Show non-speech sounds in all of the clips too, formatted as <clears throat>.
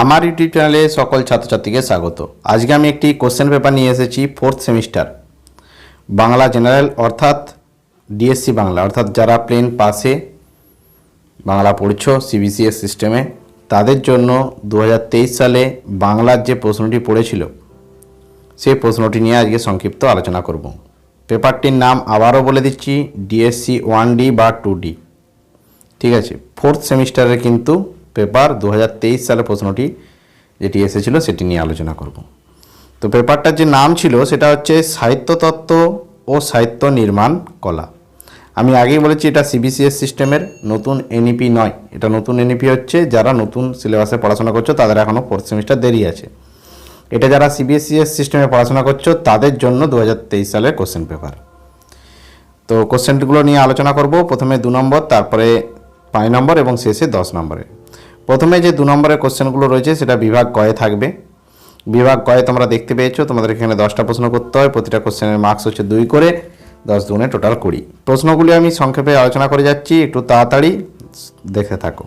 আমার ইউটিউব চ্যানেলে সকল ছাত্রছাত্রীকে স্বাগত। আজকে আমি একটি কোশ্চেন পেপার নিয়ে এসেছি ফোর্থ সেমিস্টার বাংলা জেনারেল অর্থাৎ ডিএসসি বাংলা, অর্থাৎ যারা প্লেন পাসে বাংলা পড়ছ সিবিসিএস সিস্টেমে তাদের জন্য দু হাজার তেইশ সালে বাংলার যে প্রশ্নটি পড়েছিল, সেই প্রশ্নটি নিয়ে আজকে সংক্ষিপ্ত আলোচনা করব। পেপারটির নাম আবারও বলে দিচ্ছি ডিএসসি ওয়ান ডি বা টু ডি ঠিক আছে ফোর্থ সেমিস্টারের কিন্তু পেপার দু সালে প্রশ্নটি যেটি এসেছিল সেটি নিয়ে আলোচনা করব। তো পেপারটার যে নাম ছিল সেটা হচ্ছে সাহিত্যতত্ত্ব ও সাহিত্য নির্মাণ কলা। আমি আগেই বলেছি এটা সিবিসিএস সিস্টেমের নতুন এনইপি নয়। এটা নতুন এনইপি হচ্ছে যারা নতুন সিলেবাসে পড়াশোনা করছ, তাদের এখনও ফোর্থ সেমিস্টার দেরি আছে। এটা যারা সিবিএসসিএস সিস্টেমে পড়াশোনা করছ, তাদের জন্য দু হাজার তেইশ সালের কোশ্চেন পেপার তো কোশ্চেনগুলো নিয়ে আলোচনা করব। প্রথমে দু নম্বর, তারপরে পাঁচ নম্বর এবং শেষে দশ নম্বরে প্রথমে যে দু নম্বরের কোশ্চেনগুলো রয়েছে, সেটা বিভাগ কয়ে থাকবে। বিভাগ কয়ে তোমরা দেখতে পেয়েছ, তোমাদের এখানে দশটা প্রশ্ন করতে হয়, প্রতিটা কোশ্চেনের মার্কস হচ্ছে দুই করে, দশ দুগুণে টোটাল কুড়ি। প্রশ্নগুলি আমি সংক্ষেপে আলোচনা করে যাচ্ছি, একটু তাড়াতাড়ি দেখে থাকো।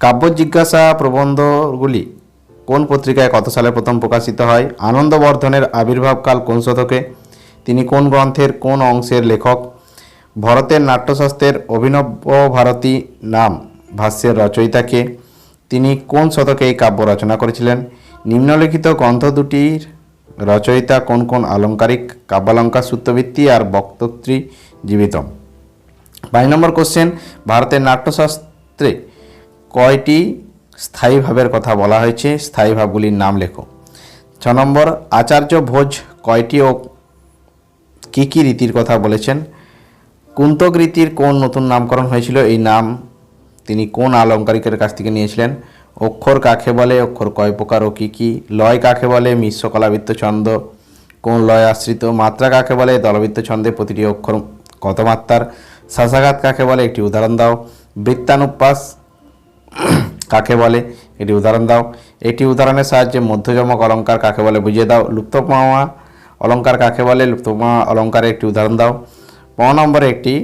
কাব্য জিজ্ঞাসা প্রবন্ধগুলি কোন পত্রিকায় কত সালে প্রথম প্রকাশিত হয়? আনন্দবর্ধনের আবির্ভাবকাল কোন শতকে? তিনি কোন গ্রন্থের কোন অংশের লেখক? ভরতের নাট্যশাস্ত্রের অভিনব ভারতী নাম ভাষ্যের রচয়িতাকে, তিনি কোন শতকে এই কাব্য রচনা করেছিলেন? নিম্নলিখিত গ্রন্থ দুটির রচয়িতা কোন কোন আলংকারিক কাব্যালঙ্কার সূত্রবৃত্তি আর বক্তৃ জীবিত? বাইশ নম্বর কোশ্চেন, ভারতের নাট্যশাস্ত্রে কয়টি স্থায়ী ভাবের কথা বলা হয়েছে? স্থায়ী ভাবগুলির নাম লেখো। ছ নম্বর, আচার্য ভোজ কয়টি ও কী কী রীতির কথা বলেছেন? কুন্তক রীতির কোন নতুন নামকরণ হয়েছিল? এই নাম তিনি কোন আলঙ্কারিকের কাছ থেকে নিয়েছিলেন? অক্ষর কাকে বলে? অক্ষর কয় প্রকার ও কী কী? লয় কাকে বলে? মিশ্র কলাবৃত্ত ছন্দ। কোন লয় আশ্রিত? মাত্রা কাকে বলে? দলবৃত্ত ছন্দে প্রতিটি অক্ষর কত মাত্রার শাসাঘাত কাকে বলে? একটি উদাহরণ দাও। বৃত্তানুপ্পাস <clears throat> কাকে বলে? এটি উদাহরণ দাও। এটি উদাহরণের সাহায্যে মধ্যজমক অলঙ্কার কাকে বলে? বুঝিয়ে দাও। লুপ্তপাওয়া অলঙ্কার কাকে বলে? লুপ্তপাওয়া অলঙ্কারের একটি উদাহরণ দাও। প নম্বরে একটি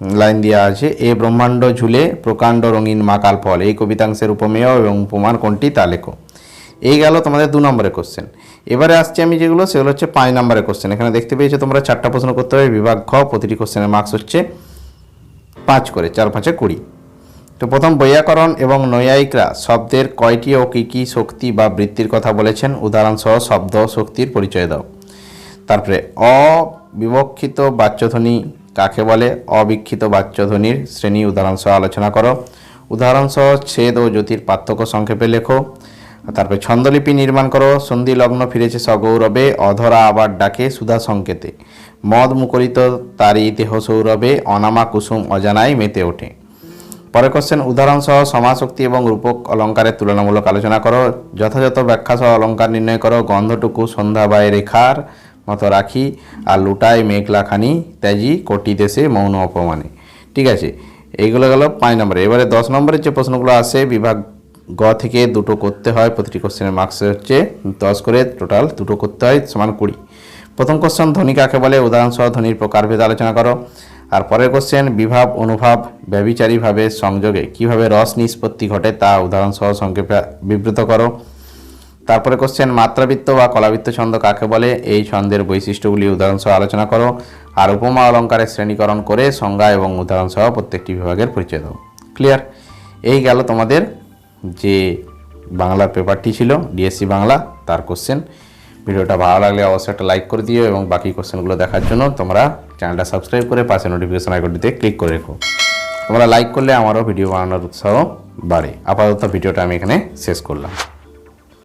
লাইন দেওয়া আছে, এ ব্রহ্মাণ্ড ঝুলে প্রকাণ্ড রঙিন মাকাল ফল। এই কবিতাংশের উপমেয় এবং উপমান কোনটি তা লেখো। এই গেল তোমাদের দু নম্বরের কোশ্চেন এবারে আসছে আমি যেগুলো, সেগুলো হচ্ছে পাঁচ নম্বরের কোশ্চেন এখানে দেখতে পেয়েছ তোমরা চারটা প্রশ্ন করতে হবে, বিভাগ খ, প্রতিটি কোশ্চেনের মার্কস হচ্ছে পাঁচ করে, চার, পাঁচে কুড়ি। তো প্রথম, বৈয়াকরণ এবং নৈয়ায়িকরা শব্দের কয়টি ও কী কী শক্তি বা বৃত্তির কথা বলেছেন? উদাহরণসহ শব্দ শক্তির পরিচয় দাও। তারপরে অবিবক্ষিত বাচ্যধ্বনি কাকে বলে? অবিক্ষিত বাচ্যধ্বনির শ্রেণি উদাহরণসহ আলোচনা করো। উদাহরণসহ ছেদ ও জ্যোতির পার্থক্য সংক্ষেপে লেখো। তারপরে ছন্দলিপি নির্মাণ করো। সন্ধি লগ্ন ফিরেছে সগৌরবে, অধরা আবার ডাকে সুধা সংকেতে। মদ মুখরিত তারি দেহ সৌরভে, অনামা কুসুম অজানায় মেতে ওঠে। পরে কোশ্চেন উদাহরণ সহ সমাশক্তি এবং রূপক অলঙ্কারের তুলনামূলক আলোচনা করো। যথাযথ ব্যাখ্যা সহ অলঙ্কার নির্ণয় করো। গন্ধটুকু সন্ধ্যা বায় রেখার মতো রাখি আর লুটায় মেঘলাখানি ত্যাজি কোটি দেশে মৌন অপমানে। ঠিক আছে, এইগুলো গেল পাঁচ নম্বরে। এবারে দশ নম্বরের যে প্রশ্নগুলো আসে, বিভাগ গ থেকে দুটো করতে হয়, প্রতিটি কোশ্চেনের মার্কস হচ্ছে দশ করে টোটাল দুটো করতে হয়, সমান কুড়ি। প্রথম কোশ্চেন ধ্বনি কাকে বলে? উদাহরণসহ ধ্বনির প্রকারভেদ আলোচনা করো। আর পরের কোশ্চেন বিভাব, অনুভাব ব্যবিচারীভাবে সংযোগে কীভাবে রস নিষ্পত্তি ঘটে তা উদাহরণসহ সংক্ষেপে বিবৃত করো। তারপরে কোশ্চেন মাত্রাবৃত্ত বা কলাবৃত্ত ছন্দ কাকে বলে? এই ছন্দের বৈশিষ্ট্যগুলি উদাহরণসহ আলোচনা করো। আর উপমা অলঙ্কারের শ্রেণীকরণ করে সংজ্ঞা এবং উদাহরণসহ প্রত্যেকটি বিভাগের পরিচয় দাও। ক্লিয়ার এই গেল তোমাদের যে বাংলার পেপারটি ছিল ডিএসসি বাংলা, তার কোশ্চেন ভিডিওটা ভালো লাগলে অবশ্যই একটা লাইক করে দিও এবং বাকি কোশ্চেনগুলো দেখার জন্য তোমরা চ্যানেলটা সাবস্ক্রাইব করে পাশে নোটিফিকেশন আইকনটিতে ক্লিক করে রেখো। তোমরা লাইক করলে আমারও ভিডিও বানানোর উৎসাহ বাড়ে। আপাতত ভিডিওটা আমি এখানে শেষ করলাম।